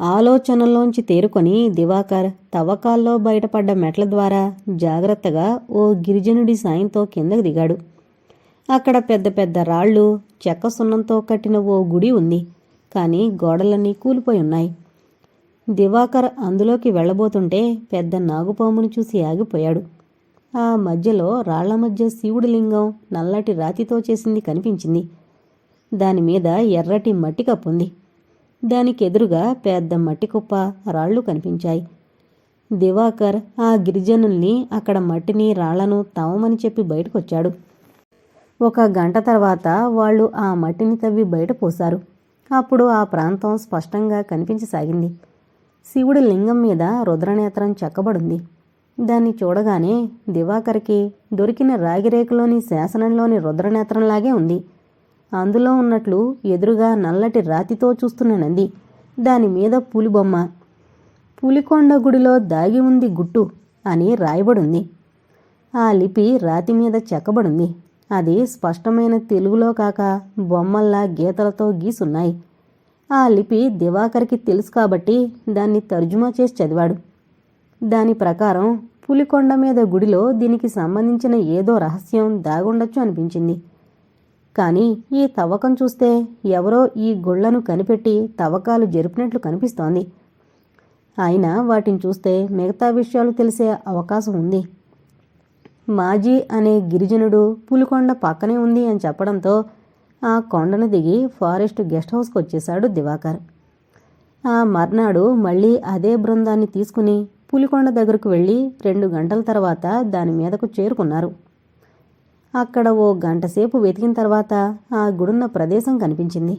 ఆలోచనల్లోంచి తేరుకొని దివాకర్ తవ్వకాల్లో బయటపడ్డ మెట్ల ద్వారా జాగ్రత్తగా ఓ గిరిజనుడి సాయంతో కిందకు దిగాడు. అక్కడ పెద్ద పెద్ద రాళ్ళు చెక్క సున్నంతో కట్టిన ఓ గుడి ఉంది. కానీ గోడలన్నీ కూలిపోయి ఉన్నాయి. దివాకర్ అందులోకి వెళ్ళబోతుంటే పెద్ద నాగుపామును చూసి ఆగిపోయాడు. ఆ మధ్యలో రాళ్ళ మధ్య శివుడి లింగం నల్లటి రాతితో చేసింది కనిపించింది. దాని మీద ఎర్రటి మట్టి కప్పుంది. దానికి ఎదురుగా పెద్ద మట్టి కుప్ప రాళ్ళు కనిపించాయి. దివాకర్ ఆ గిరిజనుల్ని అక్కడ మట్టిని రాళ్ళను తవ్వమని చెప్పి బయటకొచ్చాడు. ఒక గంట తర్వాత వాళ్ళు ఆ మట్టిని తవ్వి బయట పోశారు అప్పుడు ఆ ప్రాంతం స్పష్టంగా కనిపించసాగింది. శివుడి లింగం మీద రుద్రనేత్రం చెక్కబడింది. దాన్ని చూడగానే దివాకర్కి దొరికిన రాగిరేకులోని శాసనంలోని రుద్రనేత్రంలాగే ఉంది. అందులో ఉన్నట్లు ఎదురుగా నల్లటి రాతితో చూస్తున్న నంది దాని మీద పులిబొమ్మ. పులికొండ గుడిలో దాగి ఉంది గుట్టు అని రాయబడుంది. ఆ లిపి రాతి మీద చెక్కబడుంది. అది స్పష్టమైన తెలుగులో కాక బొమ్మల్లా గీతలతో గీసున్నాయి. ఆ లిపి దివాకర్కి తెలుసు కాబట్టి దాన్ని తర్జుమా చేసి చదివాడు. దాని ప్రకారం పులికొండ మీద గుడిలో దీనికి సంబంధించిన ఏదో రహస్యం దాగుండొచ్చు అనిపించింది. కానీ ఈ తవ్వకం చూస్తే ఎవరో ఈ గుళ్ళను కనిపెట్టి తవ్వకాలు జరిపినట్లు కనిపిస్తోంది. అయినా వాటిని చూస్తే మిగతా విషయాలు తెలిసే అవకాశం ఉంది. మాజీ అనే గిరిజనుడు పులికొండ పక్కనే ఉంది అని చెప్పడంతో ఆ కొండను దిగి ఫారెస్ట్ గెస్ట్ హౌస్కి వచ్చేశాడు దివాకర్. ఆ మర్నాడు మళ్ళీ అదే బృందాన్ని తీసుకుని పులికొండ దగ్గరకు వెళ్ళి రెండు గంటల తర్వాత దాని మీదకు చేరుకున్నారు. అక్కడ ఓ గంటసేపు వెతికిన తర్వాత ఆ గుడున్న ప్రదేశం కనిపించింది.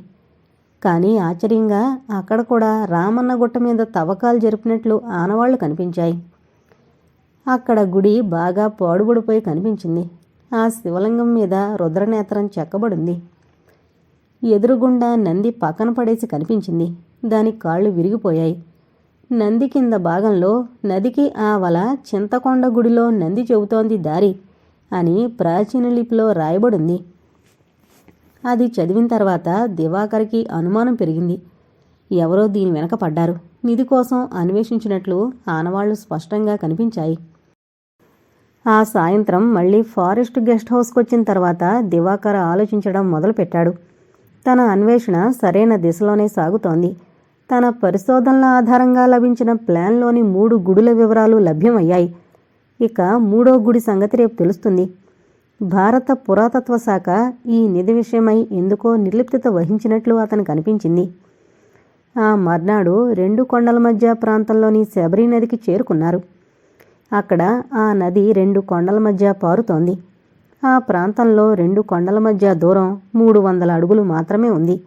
కానీ ఆశ్చర్యంగా అక్కడ కూడా రామన్న గుట్ట మీద తవ్వకాలు జరిపినట్లు ఆనవాళ్ళు కనిపించాయి. అక్కడ గుడి బాగా పాడుబడిపోయి కనిపించింది. ఆ శివలింగం మీద రుద్రనేత్రం చెక్కబడింది. ఎదురుగుండా నంది పక్కన పడేసి కనిపించింది. దాని కాళ్ళు విరిగిపోయాయి. నంది కింద భాగంలో నదికి ఆవల చింతకొండ గుడిలో నంది చెబుతోంది దారి. అని ప్రాచీన లిపిలో రాయబడింది. అది చదివిన తర్వాత దివాకర్కి అనుమానం పెరిగింది. ఎవరో దీని వెనక పడ్డారు. నిధి కోసం అన్వేషించినట్లు ఆనవాళ్ళు స్పష్టంగా కనిపించాయి. ఆ సాయంత్రం మళ్ళీ ఫారెస్ట్ గెస్ట్ హౌస్కి వచ్చిన తర్వాత దివాకర్ ఆలోచించడం మొదలుపెట్టాడు. తన అన్వేషణ సరైన దిశలోనే సాగుతోంది. తన పరిశోధనల ఆధారంగా లభించిన ప్లాన్లోని మూడు గుడుల వివరాలు లభ్యమయ్యాయి. ఇక మూడో గుడి సంగతి రేపు తెలుస్తుంది. భారత పురాతత్వ శాఖ ఈ నిధి విషయమై ఎందుకో నిర్లిప్తత వహించినట్లు అతనికి అనిపించింది. ఆ మర్నాడు రెండు కొండల మధ్య ప్రాంతంలోని శబరి నదికి చేరుకున్నారు. అక్కడ ఆ నది రెండు కొండల మధ్య పారుతోంది. ఆ ప్రాంతంలో రెండు కొండల మధ్య దూరం మూడు వందల అడుగులు మాత్రమే ఉంది.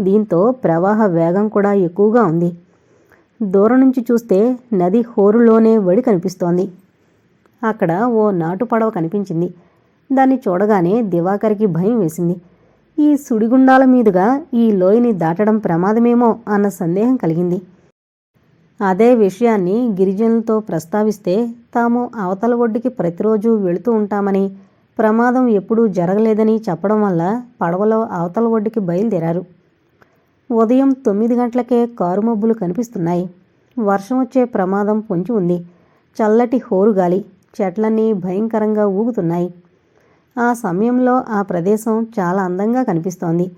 దీంతో ప్రవాహ వేగం కూడా ఎక్కువగా ఉంది. దూరం నుంచి చూస్తే నది హోరులోనే వడి కనిపిస్తోంది. అక్కడ ఓ నాటు పడవ కనిపించింది. దాన్ని చూడగానే దివాకర్కి భయం వేసింది. ఈ సుడిగుండాల మీదుగా ఈ లోయని దాటడం ప్రమాదమేమో అన్న సందేహం కలిగింది. అదే విషయాన్ని గిరిజనులతో ప్రస్తావిస్తే తాము అవతల ఒడ్డుకి ప్రతిరోజు వెళుతూ ఉంటామని ప్రమాదం ఎప్పుడూ జరగలేదని చెప్పడం వల్ల పడవలో అవతల ఒడ్డుకి బయలుదేరారు. ఉదయం తొమ్మిది గంటలకే కారుమబ్బులు కనిపిస్తున్నాయి. వర్షం వచ్చే ప్రమాదం పొంచి ఉంది. చల్లటి హోరుగాలి చెట్లన్నీ భయంకరంగా ఊగుతున్నాయి. ఆ సమయంలో ఆ ప్రదేశం చాలా అందంగా కనిపిస్తోంది.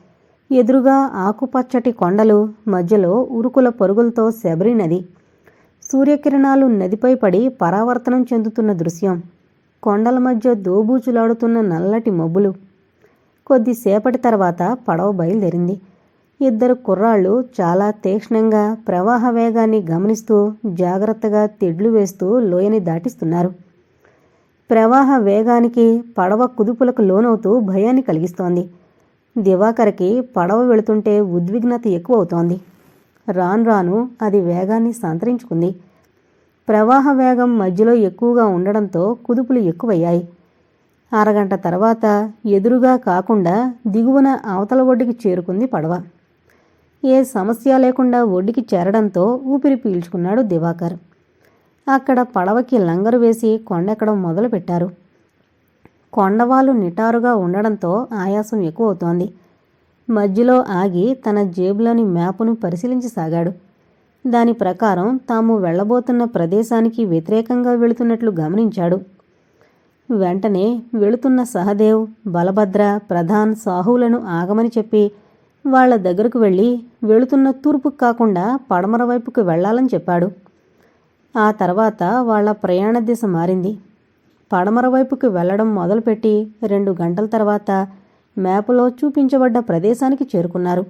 ఎదురుగా ఆకుపచ్చటి కొండలు మధ్యలో ఉరుకుల పరుగులతో శబరి నది సూర్యకిరణాలు నదిపై పడి పరావర్తనం చెందుతున్న దృశ్యం. కొండల మధ్య దోబూచులాడుతున్న నల్లటి మబ్బులు. కొద్దిసేపటి తర్వాత పడవ బయలుదేరింది. ఇద్దరు కుర్రాళ్ళు చాలా తీక్ష్ణంగా ప్రవాహ వేగాన్ని గమనిస్తూ జాగ్రత్తగా తెడ్లు వేస్తూ లోయని దాటిస్తున్నారు. ప్రవాహ వేగానికి పడవ కుదుపులకు లోనవుతూ భయాన్ని కలిగిస్తోంది. దివాకర్కి పడవ వెళుతుంటే ఉద్విగ్నత ఎక్కువ అవుతోంది రాను రాను అది వేగాన్ని సంతరించుకుంది. ప్రవాహ వేగం మధ్యలో ఎక్కువగా ఉండడంతో కుదుపులు ఎక్కువయ్యాయి. అరగంట తర్వాత ఎదురుగా కాకుండా దిగువన అవతల ఒడ్డుకి చేరుకుంది పడవ. ఏ సమస్య లేకుండా ఒడ్డుకి చేరడంతో ఊపిరి పీల్చుకున్నాడు దివాకర్. అక్కడ పడవకి లంగరు వేసి కొండెక్కడం మొదలుపెట్టారు. కొండవాలు నిటారుగా ఉండడంతో ఆయాసం ఎక్కువ అవుతోంది మధ్యలో ఆగి తన జేబులోని మ్యాపును పరిశీలించసాగాడు దాని ప్రకారం తాము వెళ్ళబోతున్న ప్రదేశానికి వ్యతిరేకంగా వెళుతున్నట్లు గమనించాడు. వెంటనే వెళుతున్న సహదేవ్ బలభద్ర ప్రధాన్ సాహువులను ఆగమని చెప్పి వాళ్ళ దగ్గరకు వెళ్ళి వెళుతున్న తూర్పుకు కాకుండా పడమర వైపుకు వెళ్ళాలని చెప్పాడు. ఆ తర్వాత వాళ్ళ ప్రయాణ దిశ మారింది. పడమర వైపుకు వెళ్ళడం మొదలుపెట్టి రెండు గంటల తర్వాత మ్యాపులో చూపించబడ్డ ప్రదేశానికి చేరుకున్నారు.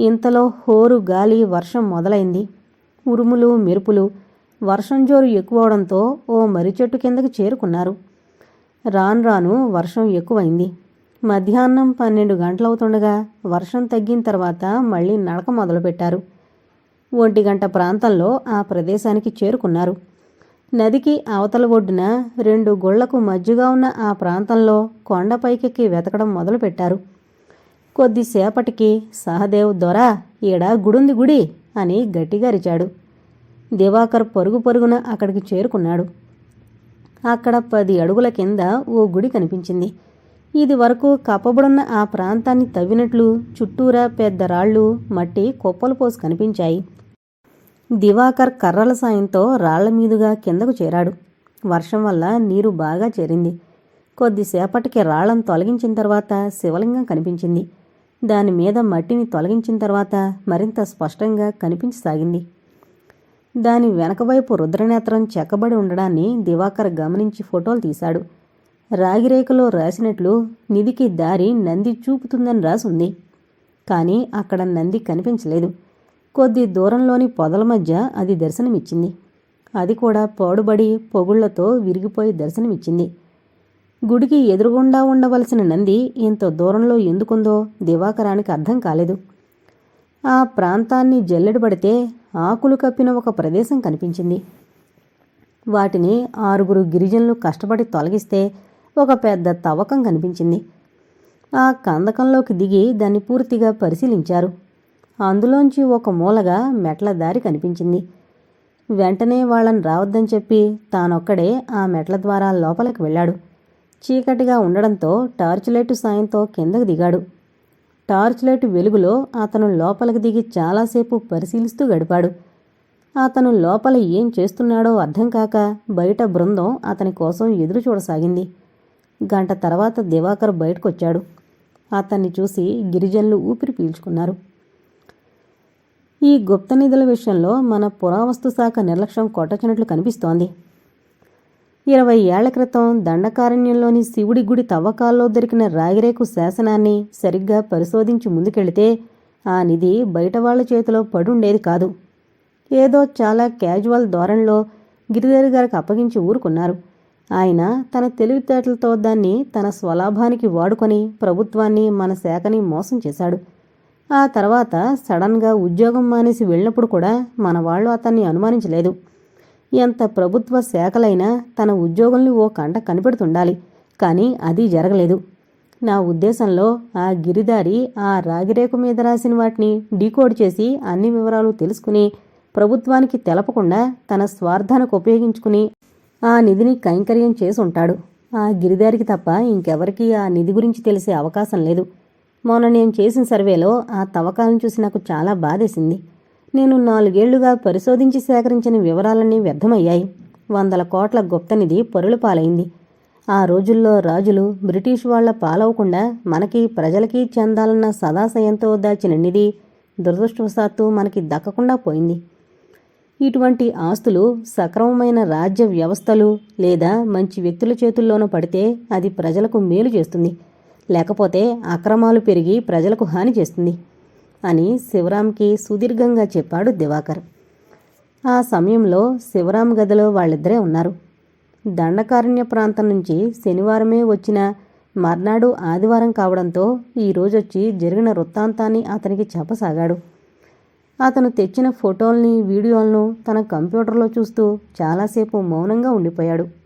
ఇంతలో హోరు గాలి వర్షం మొదలైంది. ఉరుములు మెరుపులు వర్షం జోరు ఎక్కువవడంతో ఓ మర్రి చెట్టు కిందకి చేరుకున్నారు. రాను రాను వర్షం ఎక్కువైంది. మధ్యాహ్నం పన్నెండు గంటలవుతుండగా వర్షం తగ్గిన తర్వాత మళ్ళీ నడక మొదలుపెట్టారు. ఒంటి గంట ప్రాంతంలో ఆ ప్రదేశానికి చేరుకున్నారు. నదికి అవతల ఒడ్డున రెండు గుళ్ళకు మధ్యగా ఉన్న ఆ ప్రాంతంలో కొండపైకెక్కి వెతకడం మొదలుపెట్టారు. కొద్దిసేపటికి సహదేవ్ దొర ఈడ గుడుంది గుడి అని గట్టిగా అరిచాడు. దివాకర్ పరుగు పరుగున అక్కడికి చేరుకున్నాడు. అక్కడ పది అడుగుల కింద ఓ గుడి కనిపించింది. ఇది వరకు కప్పబడున్న ఆ ప్రాంతాన్ని తవ్వినట్లు చుట్టూరా పెద్ద రాళ్ళు మట్టి కుప్పలు పోసి కనిపించాయి. దివాకర్ కర్రల సాయంతో రాళ్ళ మీదుగా కిందకు చేరాడు. వర్షం వల్ల నీరు బాగా చేరింది. కొద్దిసేపటికి రాళ్ళను తొలగించిన తర్వాత శివలింగం కనిపించింది. దాని మీద మట్టిని తొలగించిన తర్వాత మరింత స్పష్టంగా కనిపించసాగింది. దాని వెనకవైపు రుద్రనేత్రం చెక్కబడి ఉండడాన్ని దివాకర్ గమనించి ఫోటోలు తీశాడు. రాగిరేఖలో రాసినట్లు నిధికి దారి నంది చూపుతుందని రాసుంది. కానీ అక్కడ నంది కనిపించలేదు. కొద్ది దూరంలోని పొదల మధ్య అది దర్శనమిచ్చింది. అది కూడా పాడుబడి పొగుళ్ళతో విరిగిపోయి దర్శనమిచ్చింది. గుడికి ఎదురుగుండా ఉండవలసిన నంది ఇంత దూరంలో ఎందుకుందో దివాకరానికి అర్థం కాలేదు. ఆ ప్రాంతాన్ని జల్లెడబడితే ఆకులు కప్పిన ఒక ప్రదేశం కనిపించింది. వాటిని ఆరుగురు గిరిజనులు కష్టపడి తొలగిస్తే ఒక పెద్ద తవ్వకం కనిపించింది. ఆ కందకంలోకి దిగి దాన్ని పూర్తిగా పరిశీలించారు. అందులోంచి ఒక మూలగా మెట్ల దారి కనిపించింది. వెంటనే వాళ్ళని రావద్దని చెప్పి తానొక్కడే ఆ మెట్ల ద్వారా లోపలికి వెళ్ళాడు. చీకటిగా ఉండడంతో టార్చ్ లైటు సాయంతో కిందకు దిగాడు. టార్చ్ లైట్ వెలుగులో అతను లోపలికి దిగి చాలాసేపు పరిశీలిస్తూ గడిపాడు. అతను లోపల ఏం చేస్తున్నాడో అర్థం కాక బయట బృందం అతని కోసం ఎదురు చూడసాగింది. గంట తర్వాత దివాకర్ బయటకొచ్చాడు. అతన్ని చూసి గిరిజనులు ఊపిరి పీల్చుకున్నారు. ఈ గుప్త నిధుల విషయంలో మన పురావస్తు శాఖ నిర్లక్ష్యం కొట్టచినట్లు కనిపిస్తోంది. ఇరవై ఏళ్ళ క్రితం దండకారణ్యంలోని శివుడి గుడి తవ్వకాల్లో దొరికిన రాగిరేకు శాసనాన్ని సరిగ్గా పరిశోధించి ముందుకెళితే ఆ నిధి బయట వాళ్ళ చేతిలో పడుండేది కాదు. ఏదో చాలా క్యాజువల్ ధోరణిలో గిరిధర్ గారికి అప్పగించి ఊరుకున్నారు. ఆయన తన తెలివితేటలతో దాన్ని తన స్వలాభానికి వాడుకొని ప్రభుత్వాన్ని మన శాఖని మోసం చేశాడు. ఆ తర్వాత సడన్గా ఉద్యోగం మానేసి వెళ్ళినప్పుడు కూడా మన వాళ్ళు అతన్ని అనుమానించలేదు. ఎంత ప్రభుత్వ శాఖలైనా తన ఉద్యోగుల్ని ఓ కంట కనిపెడుతుండాలి కానీ అది జరగలేదు. నా ఉద్దేశంలో ఆ గిరిదారి ఆ రాగిరేకు మీద రాసిన వాటిని డీకోడ్ చేసి అన్ని వివరాలు తెలుసుకుని ప్రభుత్వానికి తెలపకుండా తన స్వార్థానికి ఉపయోగించుకుని ఆ నిధిని కైంకర్యం చేసి ఉంటాడు. ఆ గిరిదారికి తప్ప ఇంకెవరికీ ఆ నిధి గురించి తెలిసే అవకాశం లేదు. మొన్న నేను చేసిన సర్వేలో ఆ తవ్వకాలను చూసి నాకు చాలా బాధేసింది. నేను నాలుగేళ్ళుగా పరిశోధించి సేకరించిన వివరాలన్నీ వ్యర్థమయ్యాయి. వందల కోట్ల గుప్తనిధి పరుల పాలైంది. ఆ రోజుల్లో రాజులు బ్రిటిష్ వాళ్ళ పాలవకుండా మనకి ప్రజలకి చెందాలన్న సదాశయంతో దాచిన నిధి దురదృష్టవశాత్తు మనకి దక్కకుండా పోయింది. ఇటువంటి ఆస్తులు సక్రమమైన రాజ్య వ్యవస్థలు లేదా మంచి వ్యక్తుల చేతుల్లోనూ పడితే అది ప్రజలకు మేలు చేస్తుంది. లేకపోతే అక్రమాలు పెరిగి ప్రజలకు హాని చేస్తుంది అని శివరాంకి సుదీర్ఘంగా చెప్పాడు దివాకర్. ఆ సమయంలో శివరాం గదిలో వాళ్ళిద్దరే ఉన్నారు. దండకారణ్య ప్రాంతం నుంచి శనివారమే వచ్చిన మర్నాడు ఆదివారం కావడంతో ఈ రోజొచ్చి జరిగిన వృత్తాంతాన్ని అతనికి చెప్పసాగాడు. అతను తెచ్చిన ఫోటోల్ని వీడియోలను తన కంప్యూటర్లో చూస్తూ చాలాసేపు మౌనంగా ఉండిపోయాడు.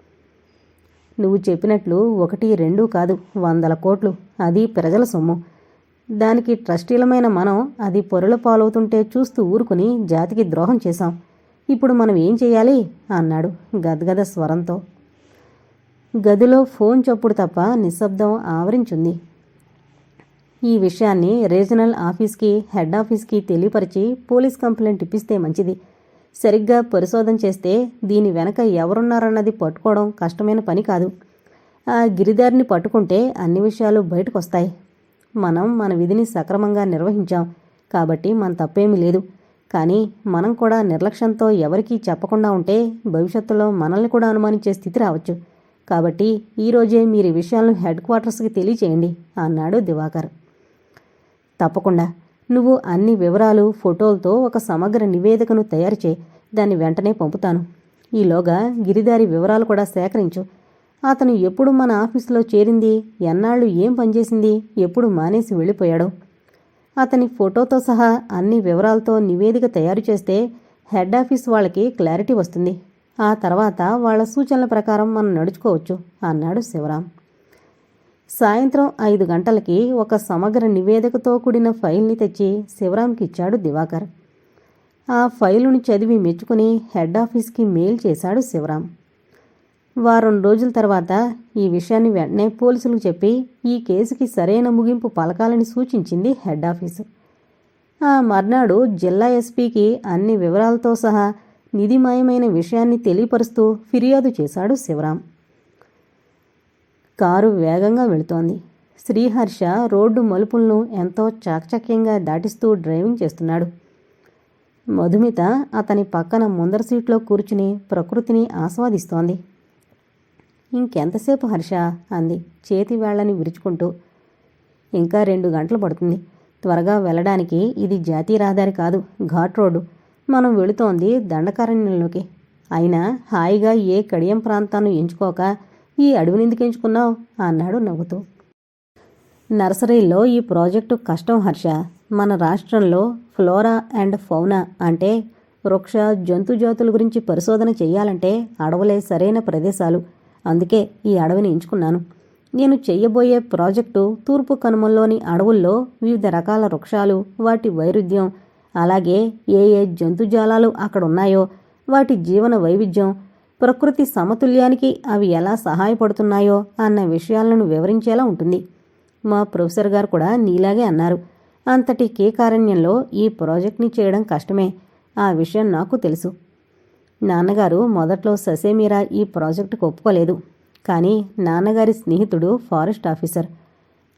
నువ్వు చెప్పినట్లు ఒకటి రెండు కాదు వందల కోట్లు. అది ప్రజల సొమ్ము. దానికి ట్రస్టీలమైన మనం అది పొరల పాలవుతుంటే చూస్తూ ఊరుకుని జాతికి ద్రోహం చేశాం. ఇప్పుడు మనం ఏం చేయాలి? అన్నాడు గద్గద స్వరంతో. గదిలో ఫోన్ చప్పుడు తప్ప నిశ్శబ్దం ఆవరించుంది. ఈ విషయాన్ని రీజనల్ ఆఫీస్కి హెడ్ ఆఫీస్కి తెలియపరిచి పోలీస్ కంప్లైంట్ ఇప్పిస్తే మంచిది. సరిగ్గా పరిశోధన చేస్తే దీని వెనక ఎవరున్నారన్నది పట్టుకోవడం కష్టమైన పని కాదు. ఆ గిరిదారిని పట్టుకుంటే అన్ని విషయాలు బయటకు వస్తాయి మనం మన విధిని సక్రమంగా నిర్వహించాం. కాబట్టి మన తప్పేమీ లేదు. కానీ మనం కూడా నిర్లక్ష్యంతో ఎవరికీ చెప్పకుండా ఉంటే భవిష్యత్తులో మనల్ని కూడా అనుమానించే స్థితి రావచ్చు. కాబట్టి ఈరోజే మీరు ఈ విషయాలను హెడ్ క్వార్టర్స్కి తెలియచేయండి అన్నాడు దివాకర్. తప్పకుండా. నువ్వు అన్ని వివరాలు ఫోటోలతో ఒక సమగ్ర నివేదికను తయారు చేయి దాన్ని వెంటనే పంపుతాను. ఈలోగా గిరిదారి వివరాలు కూడా సేకరించు. అతను ఎప్పుడు మన ఆఫీసులో చేరింది? ఎన్నాళ్ళు ఏం పనిచేసింది? ఎప్పుడు మానేసి వెళ్ళిపోయాడు? అతని ఫోటోతో సహా అన్ని వివరాలతో నివేదిక తయారు చేస్తే హెడ్ ఆఫీస్ వాళ్ళకి క్లారిటీ వస్తుంది. ఆ తర్వాత వాళ్ళ సూచనల ప్రకారం మనం నడుచుకోవచ్చు అన్నాడు శివరాం. సాయంత్రం ఐదు గంటలకి ఒక సమగ్ర నివేదికతో కూడిన ఫైల్ని తెచ్చి శివరాంకి ఇచ్చాడు దివాకర్. ఆ ఫైలును చదివి మెచ్చుకుని హెడ్ ఆఫీస్కి మెయిల్ చేశాడు శివరాం వారం రోజుల తర్వాత ఈ విషయాన్ని వెంటనే పోలీసులకు చెప్పి ఈ కేసుకి సరైన ముగింపు పలకాలని సూచించింది హెడ్ ఆఫీసు. ఆ మర్నాడు జిల్లా ఎస్పీకి అన్ని వివరాలతో సహా నిధిమయమైన విషయాన్ని తెలియపరుస్తూ ఫిర్యాదు చేశాడు శివరాం కారు వేగంగా వెళుతోంది. శ్రీహర్ష రోడ్డు మలుపులను ఎంతో చాకచక్యంగా దాటిస్తూ డ్రైవింగ్ చేస్తున్నాడు. మధుమిత అతని పక్కన ముందర సీట్లో కూర్చుని ప్రకృతిని ఆస్వాదిస్తోంది. ఇంకెంతసేపు హర్ష? అంది. చేతి వేళ్ళని విరుచుకుంటూ. ఇంకా రెండు గంటలు పడుతుంది. త్వరగా వెళ్ళడానికి ఇది జాతీయ రహదారి కాదు ఘాట్ రోడ్డు. మనం వెళుతోంది దండకారణ్యంలోకి. అయినా హాయిగా ఏ కడియం ప్రాంతాన్ని ఎంచుకోక ఈ అడవిని ఎందుకు ఎంచుకున్నావు? అన్నాడు నవ్వుతూ. నర్సరీలో ఈ ప్రాజెక్టు కష్టం హర్ష. మన రాష్ట్రంలో ఫ్లోరా అండ్ ఫౌనా అంటే వృక్ష జంతు జాతుల గురించి పరిశోధన చేయాలంటే అడవులే సరైన ప్రదేశాలు. అందుకే ఈ అడవిని ఎంచుకున్నాను. నేను చెయ్యబోయే ప్రాజెక్టు తూర్పు కనుమల్లోని అడవుల్లో వివిధ రకాల వృక్షాలు వాటి వైరుధ్యం అలాగే ఏ ఏ జంతుజాలాలు అక్కడ ఉన్నాయో వాటి జీవన వైవిధ్యం ప్రకృతి సమతుల్యానికి అవి ఎలా సహాయపడుతున్నాయో అన్న విషయాలను వివరించేలా ఉంటుంది. మా ప్రొఫెసర్ గారు కూడా నీలాగే అన్నారు. అంతటి కేకారణ్యంలో ఈ ప్రాజెక్ట్ని చేయడం కష్టమే. ఆ విషయం నాకు తెలుసు. నాన్నగారు మొదట్లో ససేమీరా ఈ ప్రాజెక్టుకు ఒప్పుకోలేదు. కానీ నాన్నగారి స్నేహితుడు ఫారెస్ట్ ఆఫీసర్.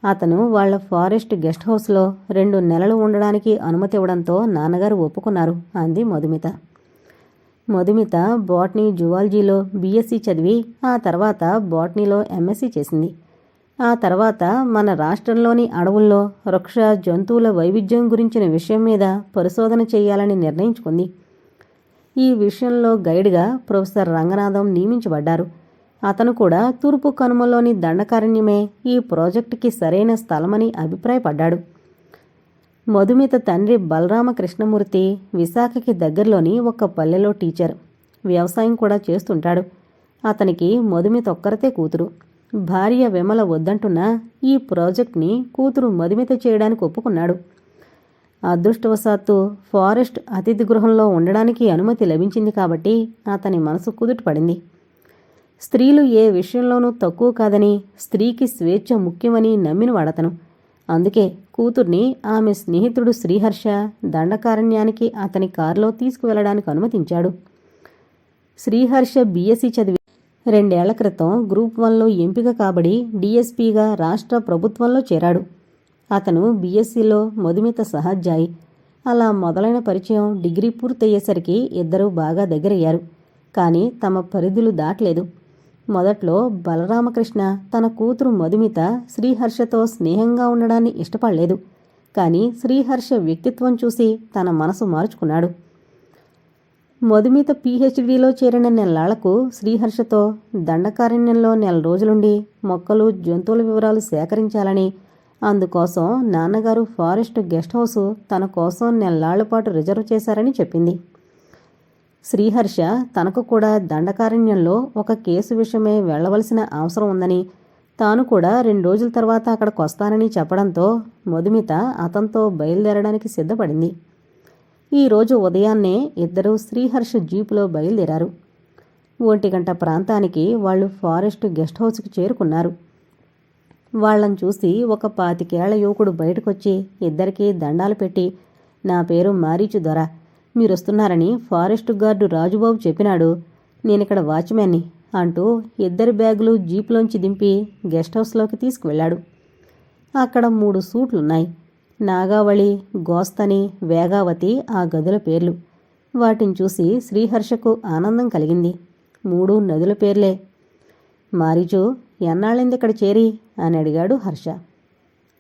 అతను వాళ్ళ ఫారెస్ట్ గెస్ట్ హౌస్లో రెండు నెలలు ఉండడానికి అనుమతి ఇవ్వడంతో నాన్నగారు ఒప్పుకున్నారు అంది మధుమిత. మధుమిత బాట్నీ జువాలజీలో బీఎస్సీ చదివి ఆ తర్వాత బాట్నీలో ఎంఎస్సీ చేసింది. ఆ తర్వాత మన రాష్ట్రంలోని అడవుల్లో వృక్ష జంతువుల వైవిధ్యం గురించిన విషయం మీద పరిశోధన చేయాలని నిర్ణయించుకుంది. ఈ విషయంలో గైడ్గా ప్రొఫెసర్ రంగనాథం నియమించబడ్డారు. అతను కూడా తూర్పు కనుమలోని దండకారణ్యమే ఈ ప్రాజెక్టుకి సరైన స్థలమని అభిప్రాయపడ్డాడు. మధుమిత తండ్రి బలరామ కృష్ణమూర్తి విశాఖకి దగ్గరలోని ఒక పల్లెలో టీచర్. వ్యవసాయం కూడా చేస్తుంటాడు. అతనికి మధుమిత ఒక్కరితే కూతురు. భార్య విమల వద్దంటున్నా ఈ ప్రాజెక్ట్ని కూతురు మధుమిత చేయడానికి ఒప్పుకున్నాడు. అదృష్టవశాత్తు ఫారెస్ట్ అతిథి గృహంలో ఉండడానికి అనుమతి లభించింది కాబట్టి అతని మనసు కుదుట పడింది. స్త్రీలు ఏ విషయంలోనూ తక్కువ కాదని స్త్రీకి స్వేచ్ఛ ముఖ్యమని నమ్మిన వాడతను అందుకే కూతుర్ని ఆమె స్నేహితుడు శ్రీహర్ష దండకారణ్యానికి అతని కారులో తీసుకువెళ్ళడానికి అనుమతించాడు. శ్రీహర్ష బీఎస్సీ చదివి రెండేళ్ళ క్రితం గ్రూప్ వన్లో ఎంపిక కాబడి డీఎస్పీగా రాష్ట్ర ప్రభుత్వంలో చేరాడు. అతను బీఎస్సీలో మధుమిత సహజాయి అలా మొదలైన పరిచయం డిగ్రీ పూర్తయ్యేసరికి ఇద్దరూ బాగా దగ్గరయ్యారు. కానీ తమ పరిధులు దాటలేదు. మొదట్లో బలరామకృష్ణ తన కూతురు మధుమిత శ్రీహర్షతో స్నేహంగా ఉండడాన్ని ఇష్టపడలేదు. కానీ శ్రీహర్ష వ్యక్తిత్వం చూసి తన మనసు మార్చుకున్నాడు. మధుమిత పీహెచ్డీలో చేరిన నెలలకు శ్రీహర్షతో దండకారణ్యంలో నెల రోజులుండి మొక్కలు జంతువుల వివరాలు సేకరించాలని అందుకోసం నాన్నగారు ఫారెస్ట్ గెస్ట్ హౌస్ తన కోసం నెలలాళ్ళ పాటు రిజర్వ్ చేశారని చెప్పింది. శ్రీహర్ష తనకు కూడా దండకారణ్యంలో ఒక కేసు విషయమే వెళ్ళవలసిన అవసరం ఉందని తాను కూడా రెండు రోజుల తర్వాత అక్కడికి వస్తానని చెప్పడంతో మధుమిత అతనితో బయలుదేరడానికి సిద్ధపడింది. ఈ రోజు ఉదయాన్నే ఇద్దరూ శ్రీహర్ష జీపులో బయలుదేరారు. ఒంటి గంట ప్రాంతానికి వాళ్ళు ఫారెస్ట్ గెస్ట్ హౌస్కి చేరుకున్నారు. వాళ్ళని చూసి ఒక పాతికేళ్ళ యువకుడు బయటకొచ్చి ఇద్దరికీ దండాలు పెట్టి నా పేరు మారీచు దొర మీరొస్తున్నారని ఫారెస్ట్ గార్డు రాజుబాబు చెప్పినాడు. నేనిక్కడ వాచ్మ్యాన్ని అంటూ ఇద్దరి బ్యాగులు జీపులోంచి దింపి గెస్ట్ హౌస్లోకి తీసుకువెళ్ళాడు. అక్కడ మూడు సూట్లున్నాయి. నాగావళి గోస్తని వేగావతి ఆ గదుల పేర్లు. వాటిని చూసి శ్రీహర్షకు ఆనందం కలిగింది. మూడు నదుల పేర్లే. మారీచు ఎన్నాళ్ళింది ఇక్కడ చేరి? అని అడిగాడు హర్ష.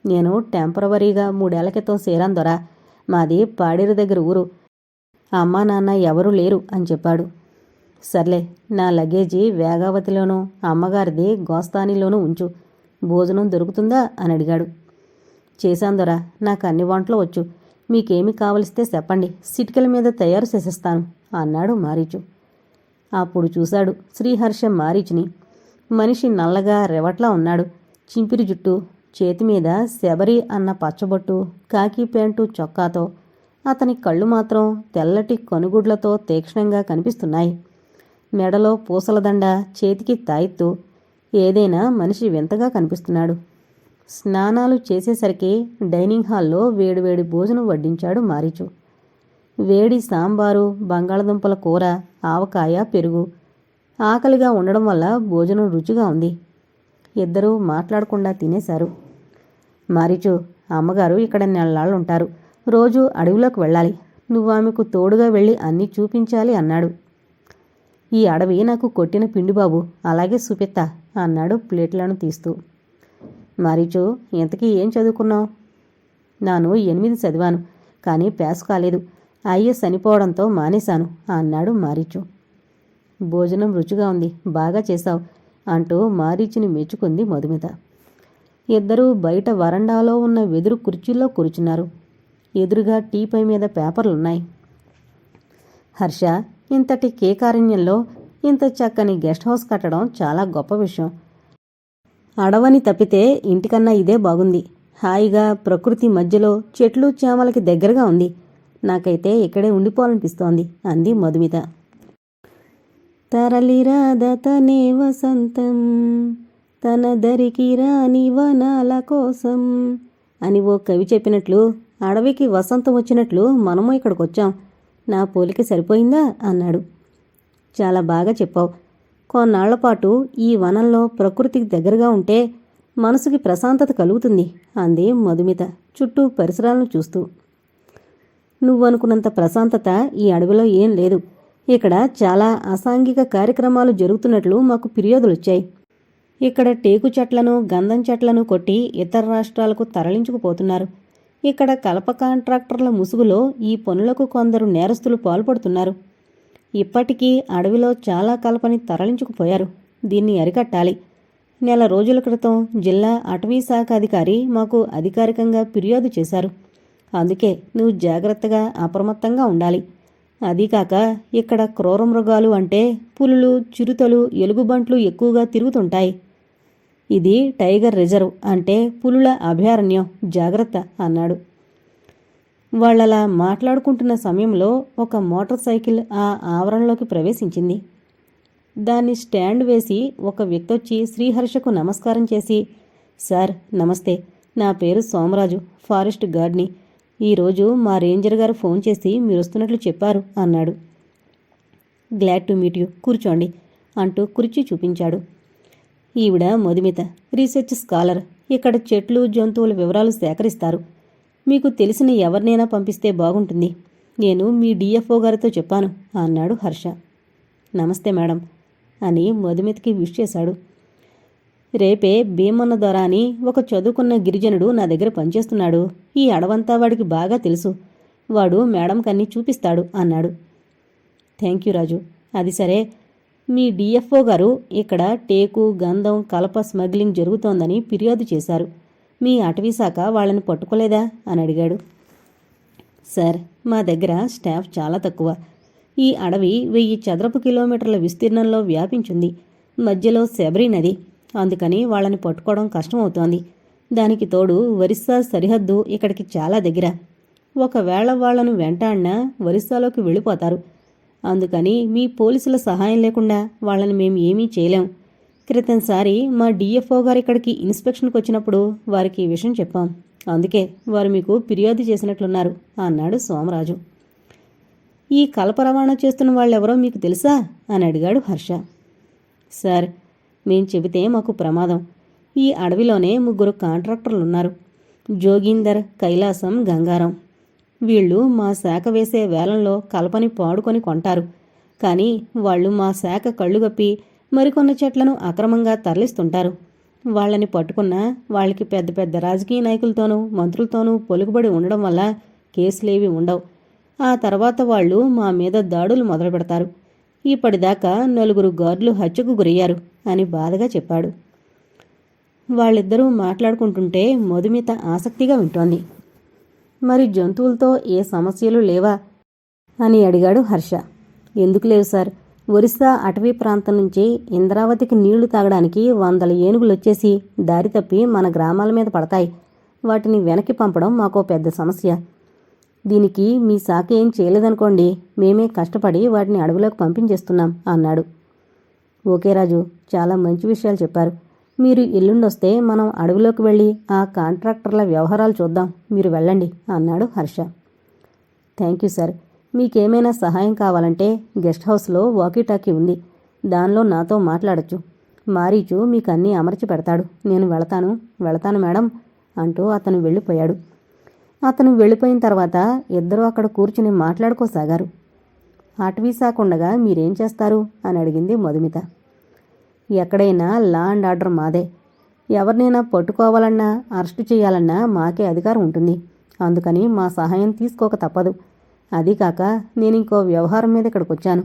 నేను టెంపరవరీగా మూడేళ్ళ క్రితం చేరాను దొరా. మాది పాడేరు దగ్గర ఊరు. అమ్మా నాన్న ఎవరూ లేరు అని చెప్పాడు. సర్లే నా లగేజీ వేగావతిలోనూ అమ్మగారిది గోస్తానిలోనూ ఉంచు. భోజనం దొరుకుతుందా? అని అడిగాడు. చేశాందొరా నాకు అన్ని వంటలు వచ్చు. మీకేమి కావలిస్తే చెప్పండి. సిటికల మీద తయారు చేసేస్తాను అన్నాడు మారీచు. అప్పుడు చూశాడు శ్రీహర్ష మారీచుని. మనిషి నల్లగా రెవట్లా ఉన్నాడు. చింపిరి జుట్టు చేతి మీద శబరి అన్న పచ్చబొట్టు కాకి ప్యాంటు చొక్కాతో అతని కళ్ళు మాత్రం తెల్లటి కనుగుడ్లతో తీక్షణంగా కనిపిస్తున్నాయి. మెడలో పూసలదండ చేతికి తాయిత్తు ఏదైనా మనిషి వింతగా కనిపిస్తున్నాడు. స్నానాలు చేసేసరికి డైనింగ్ హాల్లో వేడివేడి భోజనం వడ్డించాడు మారీచు. వేడి సాంబారు బంగాళదుంపల కూర ఆవకాయ పెరుగు ఆకలిగా ఉండడం వల్ల భోజనం రుచిగా ఉంది. ఇద్దరూ మాట్లాడకుండా తినేశారు. మారీచు అమ్మగారు ఇక్కడ నెలలాళ్ళు ఉంటారు రోజు అడవిలోకి వెళ్ళాలి. నువ్వు ఆమెకు తోడుగా వెళ్ళి అన్నీ చూపించాలి అన్నాడు. ఈ అడవి నాకు కొట్టిన పిండి బాబు అలాగే సుపిత్త అన్నాడు ప్లేట్లను తీస్తూ. మరీచు ఇంతకీ ఏం చదువుకున్నావు? నాను ఎనిమిది చదివాను కానీ పాస్ కాలేదు. ఐఎస్ చనిపోవడంతో మానేశాను అన్నాడు మారీచు. భోజనం రుచిగా ఉంది బాగా చేశావు అంటూ మారీచుని మెచ్చుకుంది మధుమిత. ఇద్దరూ బయట వరండాలో ఉన్న వెదురు కుర్చీల్లో కూర్చున్నారు. ఎదురుగా టీపై మీద పేపర్లున్నాయి. హర్ష ఇంతటి కేకారణ్యంలో ఇంత చక్కని గెస్ట్ హౌస్ కట్టడం చాలా గొప్ప విషయం. అడవని తప్పితే ఇంటికన్నా ఇదే బాగుంది. హాయిగా ప్రకృతి మధ్యలో చెట్లు చేమలకి దగ్గరగా ఉంది. నాకైతే ఇక్కడే ఉండిపోవాలనిపిస్తోంది అంది మధుమిత. తరలిరాదతనే వసంతం తన దరికి రాని వనాల కోసం అని ఓ కవి చెప్పినట్లు అడవికి వసంతం వచ్చినట్లు మనము ఇక్కడికి వచ్చాం నా పోలిక సరిపోయిందా? అన్నాడు. చాలా బాగా చెప్పావు. కొన్నాళ్ళ పాటు ఈ వనంలో ప్రకృతికి దగ్గరగా ఉంటే మనసుకి ప్రశాంతత కలుగుతుంది అంది మధుమిత చుట్టూ పరిసరాలను చూస్తూ. నువ్వనుకున్నంత ప్రశాంతత ఈ అడవిలో ఏం లేదు. ఇక్కడ చాలా అసాంఘిక కార్యక్రమాలు జరుగుతున్నట్లు మాకు ఫిర్యాదులొచ్చాయి. ఇక్కడ టేకు చెట్లను గంధం చెట్లను కొట్టి ఇతర రాష్ట్రాలకు తరలించుకుపోతున్నారు. ఇక్కడ కలప కాంట్రాక్టర్ల ముసుగులో ఈ పనులకు కొందరు నేరస్తులు పాల్పడుతున్నారు. ఇప్పటికీ అడవిలో చాలా కలపని తరలించుకుపోయారు. దీన్ని అరికట్టాలి. నెల రోజుల క్రితం జిల్లా అటవీ శాఖ అధికారి మాకు అధికారికంగా ఫిర్యాదు చేశారు. అందుకే నువ్వు జాగ్రత్తగా అప్రమత్తంగా ఉండాలి. అదీకాక ఇక్కడ క్రూర మృగాలు అంటే పులులు చిరుతలు ఎలుగుబంట్లు ఎక్కువగా తిరుగుతుంటాయి. ఇది టైగర్ రిజర్వ్ అంటే పులుల అభయారణ్యం. జాగ్రత్త అన్నాడు. వాళ్ళలా మాట్లాడుకుంటున్న సమయంలో ఒక మోటార్ సైకిల్ ఆ ఆవరణలోకి ప్రవేశించింది. దాన్ని స్టాండ్ వేసి ఒక వ్యక్తి వచ్చి శ్రీహర్షకు నమస్కారం చేసి సార్ నమస్తే. నా పేరు సోమరాజు ఫారెస్ట్ గార్డ్ని. ఈరోజు మా రేంజర్ గారు ఫోన్ చేసి మీరు వస్తున్నట్లు చెప్పారు అన్నాడు. Glad to meet you. కూర్చోండి అంటూ కుర్చీ చూపించాడు. ఈవిడ మధుమిత రీసెర్చ్ స్కాలర్. ఇక్కడ చెట్లు జంతువుల వివరాలు సేకరిస్తారు. మీకు తెలిసిన ఎవరినైనా పంపిస్తే బాగుంటుంది. నేను మీ డిఎఫ్ఓ గారితో చెప్పాను అన్నాడు హర్ష. నమస్తే మేడం అని మధుమితకి విష్ చేశాడు. రేపే భీమన్న ద్వారా అని ఒక చదువుకున్న గిరిజనుడు నా దగ్గర పనిచేస్తున్నాడు. ఈ అడవంతా వాడికి బాగా తెలుసు. వాడు మేడం కన్నీ చూపిస్తాడు అన్నాడు. Thank you Raju. అది సరే మీ డిఎఫ్ఓ గారు ఇక్కడ టేకు గంధం కలప స్మగ్లింగ్ జరుగుతోందని ఫిర్యాదు చేశారు. మీ అటవీ శాఖ వాళ్ళని పట్టుకోలేదా? అని అడిగాడు. సార్ మా దగ్గర స్టాఫ్ చాలా తక్కువ. ఈ అడవి వెయ్యి చదరపు కిలోమీటర్ల విస్తీర్ణంలో వ్యాపించింది. మధ్యలో శబరి నది. అందుకని వాళ్ళని పట్టుకోవడం కష్టమవుతోంది. దానికి తోడు ఒరిస్సా సరిహద్దు ఇక్కడికి చాలా దగ్గర. ఒకవేళ వాళ్ళను వెంటాడినా ఒరిస్సాలోకి వెళ్ళిపోతారు. అందుకని మీ పోలీసుల సహాయం లేకుండా వాళ్ళని మేము ఏమీ చేయలేం. క్రితంసారి మా డిఎఫ్ఓ గారు ఇక్కడికి ఇన్స్పెక్షన్కి వచ్చినప్పుడు వారికి ఈ విషయం చెప్పాం. అందుకే వారు మీకు ఫిర్యాదు చేసినట్లున్నారు అన్నాడు సోమరాజు. ఈ కలప రవాణా చేస్తున్న వాళ్ళెవరో మీకు తెలుసా? అని అడిగాడు హర్ష. సార్ మేం చెబితే మాకు ప్రమాదం. ఈ అడవిలోనే ముగ్గురు కాంట్రాక్టర్లు ఉన్నారు జోగీందర్ కైలాసం గంగారం. వీళ్ళు మా శాఖ వేసే వేలంలో కలపని పాడుకొని కొంటారు. కానీ వాళ్ళు మా శాఖ కళ్ళుగప్పి మరికొన్ని చెట్లను అక్రమంగా తరలిస్తుంటారు. వాళ్ళని పట్టుకున్నా వాళ్ళకి పెద్ద పెద్ద రాజకీయ నాయకులతోనూ మంత్రులతోనూ పొలుగుబడి ఉండడం వల్ల కేసులేవి ఉండవు. ఆ తర్వాత వాళ్ళు మా మీద దాడులు మొదలు పెడతారు. ఇప్పటిదాకా నలుగురు గార్డులు హత్యకు గురయ్యారు అని బాధగా చెప్పాడు. వాళ్ళిద్దరూ మాట్లాడుకుంటుంటే మధుమిత ఆసక్తిగా వింటోంది. మరి జంతువులతో ఏ సమస్యలు లేవా? అని అడిగాడు హర్ష. ఎందుకు లేవు సార్? ఒరిస్సా అటవీ ప్రాంతం నుంచి ఇంద్రావతికి నీళ్ళు తాగడానికి వందల ఏనుగులు వచ్చేసి దారి తప్పి మన గ్రామాల మీద పడతాయి. వాటిని వెనక్కి పంపడం మాకో పెద్ద సమస్య. దీనికి మీ శాఖ ఏం చేయలేదనుకోండి మేమే కష్టపడి వాటిని అడవిలోకి పంపించేస్తున్నాం అన్నాడు. ఓకే రాజు చాలా మంచి విషయాలు చెప్పారు. మీరు ఎల్లుండొస్తే మనం అడవిలోకి వెళ్ళి ఆ కాంట్రాక్టర్ల వ్యవహారాలు చూద్దాం. మీరు వెళ్ళండి అన్నాడు హర్ష. Thank you sir. మీకేమైనా సహాయం కావాలంటే గెస్ట్ హౌస్లో వాకీటాకీ ఉంది. దానిలో నాతో మాట్లాడొచ్చు. మారీచు మీకు అన్నీ అమర్చి పెడతాడు. నేను వెళతాను. వెళతాను మేడం అంటూ అతను వెళ్ళిపోయాడు. అతను వెళ్ళిపోయిన తర్వాత ఇద్దరూ అక్కడ కూర్చుని మాట్లాడుకోసాగారు. అటవీ సాకుండగా మీరేం చేస్తారు? అని అడిగింది మధుమిత. ఎక్కడైనా లా అండ్ ఆర్డర్ మాదే. ఎవరినైనా పట్టుకోవాలన్నా అరెస్టు చేయాలన్నా మాకే అధికారం ఉంటుంది. అందుకని మా సహాయం తీసుకోక తప్పదు. అది కాక నేను ఇంకో వ్యవహారం మీద ఇక్కడికి వచ్చాను.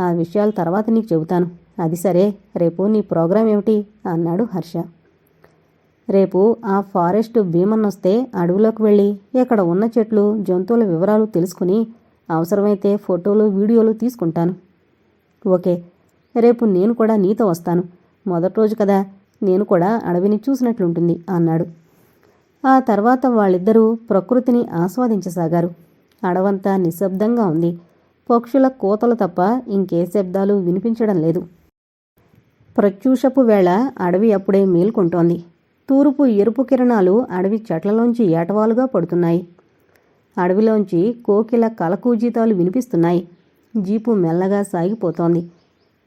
ఆ విషయాలు తర్వాత నీకు చెబుతాను. అది సరే రేపు నీ ప్రోగ్రాం ఏమిటి? అన్నాడు హర్ష. రేపు ఆ ఫారెస్ట్ భీమన్నొస్తే అడవిలోకి వెళ్ళి ఇక్కడ ఉన్న చెట్లు జంతువుల వివరాలు తెలుసుకుని అవసరమైతే ఫోటోలు వీడియోలు తీసుకుంటాను. ఓకే రేపు నేను కూడా నీతో వస్తాను. మొదటి రోజు కదా నేను కూడా అడవిని చూసినట్లుంటుంది అన్నాడు. ఆ తర్వాత వాళ్ళిద్దరూ ప్రకృతిని ఆస్వాదించసాగారు. అడవంతా నిశ్శబ్దంగా ఉంది. పక్షుల కోతలు తప్ప ఇంకే శబ్దాలు వినిపించడం లేదు. ప్రత్యూషపు వేళ అడవి అప్పుడే మేల్కొంటోంది. తూర్పు ఎరుపు కిరణాలు అడవి చెట్లలోంచి ఏటవాలుగా పడుతున్నాయి. అడవిలోంచి కోకిల కలకూజీతాలు వినిపిస్తున్నాయి. జీపు మెల్లగా సాగిపోతోంది.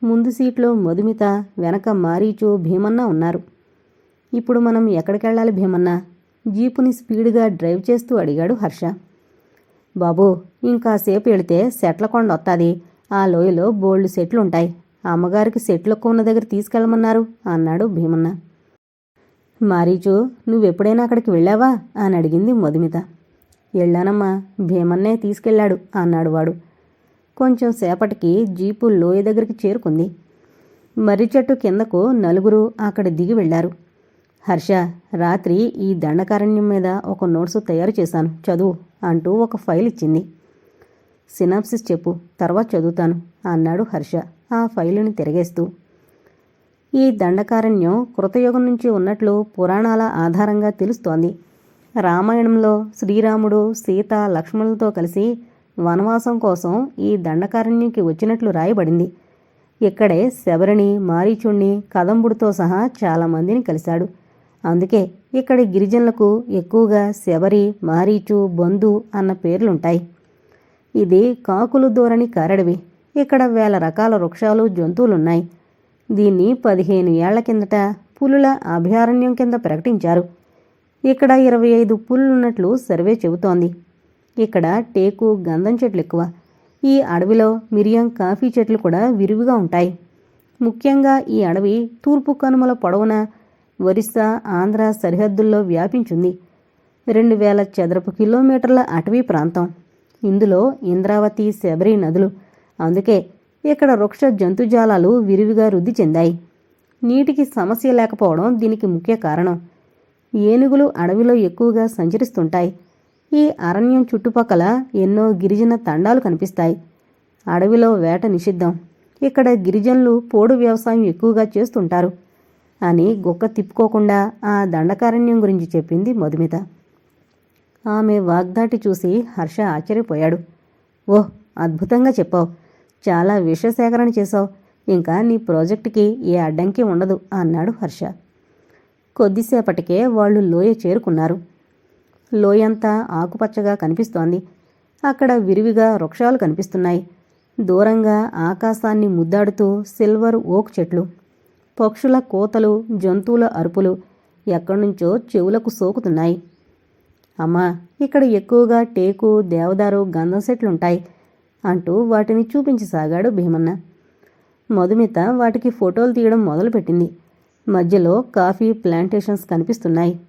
ముందు సీట్లో మధుమిత వెనక మారీచు భీమన్న ఉన్నారు. ఇప్పుడు మనం ఎక్కడికెళ్ళాలి భీమన్న? జీపుని స్పీడ్గా డ్రైవ్ చేస్తూ అడిగాడు హర్ష. బాబు ఇంకాసేపు వెళితే సెట్ల కొండ వస్తుంది ఆ లోయలో బోల్డ్ సెట్లుంటాయి. అమ్మగారికి సెట్లు ఉన్న దగ్గర తీసుకెళ్ళమన్నారు అన్నాడు భీమన్న. మారీచు నువ్వెప్పుడైనా అక్కడికి వెళ్ళావా? అని అడిగింది మధుమిత. వెళ్ళానమ్మా భీమన్నే తీసుకెళ్ళాడు అన్నాడు వాడు. కొంచెం సేపటికి జీపు లోయ దగ్గరికి చేరుకుంది. మర్రి చెట్టు కిందకు నలుగురు అక్కడ దిగి వెళ్ళారు హర్ష రాత్రి ఈ దండకారణ్యం మీద ఒక నోట్సు తయారు చేశాను. చదువు అంటూ ఒక ఫైల్ ఇచ్చింది. సినాప్సిస్ చెప్పు తర్వాత చదువుతాను అన్నాడు హర్ష ఆ ఫైలుని తిరగేస్తూ. ఈ దండకారణ్యం కృతయుగం నుంచి ఉన్నట్లు పురాణాల ఆధారంగా తెలుస్తోంది. రామాయణంలో శ్రీరాముడు సీత లక్ష్మణులతో కలిసి వనవాసం కోసం ఈ దండకారణ్యంకి వచ్చినట్లు రాయబడింది. ఇక్కడే శబరిని మారీచుణ్ణి కదంబుడితో సహా చాలామందిని కలిశాడు. అందుకే ఇక్కడ గిరిజనులకు ఎక్కువగా శబరి మారీచు బంధు అన్న పేర్లుంటాయి. ఇది కాకులు దూరని కారడివి. ఇక్కడ వేల రకాల వృక్షాలు జంతువులున్నాయి. దీన్ని పదిహేను ఏళ్ళ కిందట పులుల అభయారణ్యం కింద ప్రకటించారు. ఇక్కడ ఇరవై ఐదు పులులున్నట్లు సర్వే చెబుతోంది. ఇక్కడ టేకు గంధం చెట్లు ఎక్కువ. ఈ అడవిలో మిరియం కాఫీ చెట్లు కూడా విరివిగా ఉంటాయి. ముఖ్యంగా ఈ అడవి తూర్పు కనుమల పొడవున ఒరిస్సా ఆంధ్ర సరిహద్దుల్లో వ్యాపించింది. రెండు వేల చదరపు కిలోమీటర్ల అటవీ ప్రాంతం. ఇందులో ఇంద్రావతి శబరి నదులు. అందుకే ఇక్కడ వృక్ష జంతుజాలాలు విరివిగా వృద్ధి చెందాయి. నీటికి సమస్య లేకపోవడం దీనికి ముఖ్య కారణం. ఏనుగులు అడవిలో ఎక్కువగా సంచరిస్తుంటాయి. ఈ అరణ్యం చుట్టుపక్కల ఎన్నో గిరిజన తండాలు కనిపిస్తాయి. అడవిలో వేట నిషిద్ధం. ఇక్కడ గిరిజనులు పోడు వ్యవసాయం ఎక్కువగా చేస్తుంటారు అని గుక్క తిప్పుకోకుండా ఆ దండకారణ్యం గురించి చెప్పింది మధుమిత. ఆమె వాగ్దాటి చూసి హర్ష ఆశ్చర్యపోయాడు. ఓహ్ అద్భుతంగా చెప్పావు. చాలా విషసేకరణ చేశావు. ఇంకా నీ ప్రాజెక్టుకి ఏ అడ్డంకి ఉండదు అన్నాడు హర్ష. కొద్దిసేపటికే వాళ్ళు లోయ చేరుకున్నారు. లోయంతా ఆకుపచ్చగా కనిపిస్తోంది. అక్కడ విరివిగా వృక్షాలు కనిపిస్తున్నాయి. దూరంగా ఆకాశాన్ని ముద్దాడుతూ సిల్వర్ ఓక్ చెట్లు. పక్షుల కోతలు జంతువుల అరుపులు ఎక్కడ్నుంచో చెవులకు సోకుతున్నాయి. అమ్మా ఇక్కడ ఎక్కువగా టేకు దేవదారు గంధం చెట్లుంటాయి అంటూ వాటిని చూపించసాగాడు భీమన్న. మధుమిత వాటికి ఫోటోలు తీయడం మొదలుపెట్టింది. మధ్యలో కాఫీ ప్లాంటేషన్స్ కనిపిస్తున్నాయి.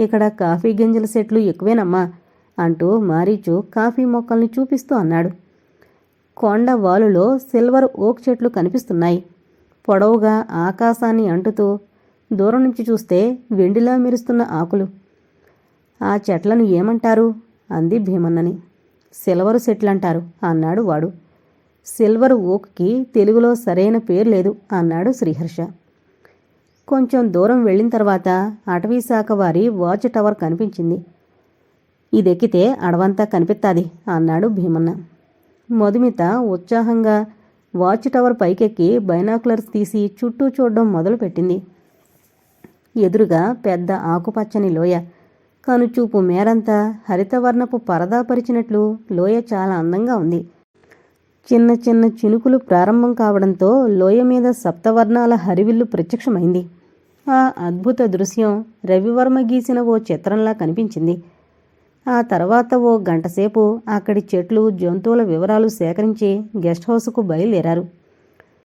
ఇక్కడ కాఫీ గింజల సెట్లు ఎక్కువేనమ్మా అంటూ మారీచు కాఫీ మొక్కల్ని చూపిస్తూ అన్నాడు. కొండ వాలులో సిల్వర్ ఓక్ చెట్లు కనిపిస్తున్నాయి. పొడవుగా ఆకాశాన్ని అంటుతూ దూరం నుంచి చూస్తే వెండిలా మెరుస్తున్న ఆకులు. ఆ చెట్లను ఏమంటారు? అంది భీమన్నని. సిల్వరు చెట్లంటారు అన్నాడు వాడు. సిల్వర్ ఓక్కి తెలుగులో సరైన పేరు లేదు అన్నాడు శ్రీహర్ష. కొంచెం దూరం వెళ్ళిన తర్వాత అటవీశాఖ వారి వాచ్ టవర్ కనిపించింది. ఇదెక్కితే అడవంతా కనిపిస్తాది అన్నాడు భీమన్న. మధుమిత ఉత్సాహంగా వాచ్ టవర్ పైకెక్కి బైనాకులర్స్ తీసి చుట్టూ చూడడం మొదలుపెట్టింది. ఎదురుగా పెద్ద ఆకుపచ్చని లోయ. కనుచూపు మేరంతా హరితవర్ణపు పరదా పరిచినట్లు లోయ చాలా అందంగా ఉంది. చిన్న చిన్న చినుకులు ప్రారంభం కావడంతో లోయ మీద సప్తవర్ణాల హరివిల్లు ప్రత్యక్షమైంది. ఆ అద్భుత దృశ్యం రవివర్మ గీసిన ఓ చిత్రంలా కనిపించింది. ఆ తర్వాత ఓ గంటసేపు అక్కడి చెట్లు జంతువుల వివరాలు సేకరించి గెస్ట్ హౌస్కు బయలుదేరారు.